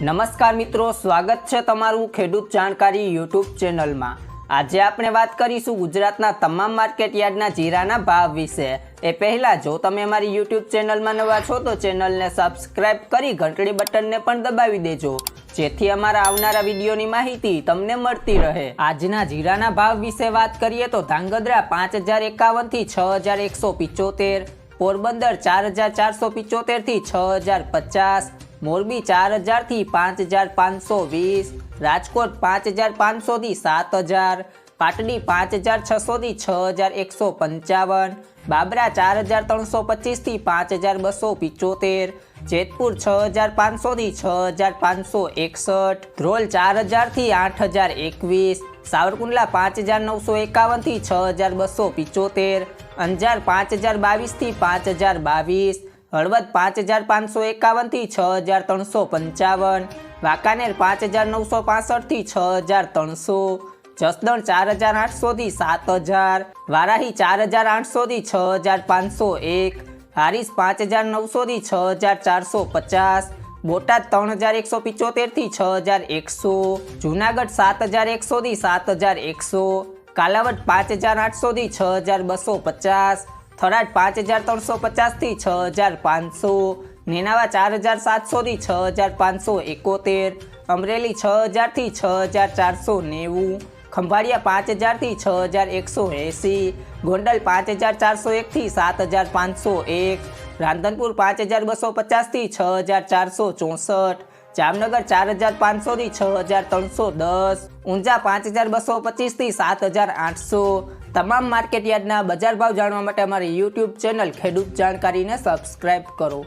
નમસ્કાર મિત્રો, સ્વાગત છે તમારું ખેડૂત જાણકારી યુટ્યુબ ચેનલમાં. આજે આપણે વાત કરીશું ગુજરાતના તમામ માર્કેટ યાર્ડના જીરાના ભાવ વિશે. એ પહેલાં, જો તમે અમારી યુટ્યુબ ચેનલમાં નવા છો, તો ચેનલને સબસ્ક્રાઇબ કરી ઘંટડી બટનને પણ દબાવી દેજો, જેથી અમારા આવનારા વિડીયોની માહિતી તમને મળતી રહે. આજના જીરાના ભાવ વિશે વાત કરીએ તો ધાંગધ્રા પાંચ હજાર એકાવનથી છ હજાર એકસો પિચોતેર, પોરબંદર ચાર હજાર ચારસો પિચોતેરથી છ હજાર પચાસ મોરબી ચાર હજારથી પાંચ હજાર પાંચસો વીસ, રાજકોટ પાંચ હજાર પાંચસોથી સાત હજાર, પાટડી પાંચ હજાર છસોથી છ હજાર એકસો પંચાવન, બાબરા ચાર હજાર ત્રણસો પચીસથી પાંચ હજાર બસો પિચોતેર, જેતપુર છ હજાર પાંચસોથી છ હજાર પાંચસો એકસઠ, ધ્રોલ ચાર હજારથી આઠ હજાર એકવીસ, સાવરકુંડલા પાંચ હજાર નવસો એકાવનથી છ હજાર બસો પિચોતેર, અંજાર પાંચ હજાર બાવીસથી પાંચ હજાર બાવીસ હળવદ પાંચ હજાર પાંચસો એકાવનથી છ હજાર ત્રણસો પંચાવન, વાંકાનેર પાંચ હજાર નવસો પાસઠથી છ હજાર ત્રણસો, જસદણ ચાર હજાર આઠસોથી સાત હજાર, વારાહી ચાર હજાર આઠસોથી છ હજાર પાંચસો એક, હારીસ પાંચ હજાર નવસોથી છ હજાર ચારસો પચાસ, બોટાદ ત્રણ હજાર એકસો પિચોતેરથી છ હજાર એકસો, જુનાગઢ સાત હજાર એકસોથી સાત હજાર એકસો, કાલાવડ પાંચ હજાર આઠસોથી છ હજાર બસો પચાસ થરાદ પાંચ હજાર ત્રણસો પચાસથી છ હજાર પાંચસો, નેનાવા ચાર હજાર સાતસોથી છ હજાર પાંચસો એકોતેર, અમરેલી છ હજારથી છ હજાર ચારસો નેવું, ખંભાળિયા પાંચ હજારથી છ હજાર એકસો એંસી, ગોંડલ પાંચ હજાર ચારસો એકથી સાત હજાર પાંચસો એક, રાંધનપુર પાંચ હજાર બસો પચાસથી છ હજાર ચારસો ચોસઠ જામનગર ચાર હજાર પાંચસોથી છ હજાર ત્રણસો દસ, ઊંઝા પાંચ હજાર બસો પચીસથી સાત હજાર આઠસો. તમામ માર્કેટ યાર્ડના બજાર ભાવ જાણવા માટે અમારી યુટ્યુબ ચેનલ ખેડૂત જાણકારીને સબસ્ક્રાઇબ કરો.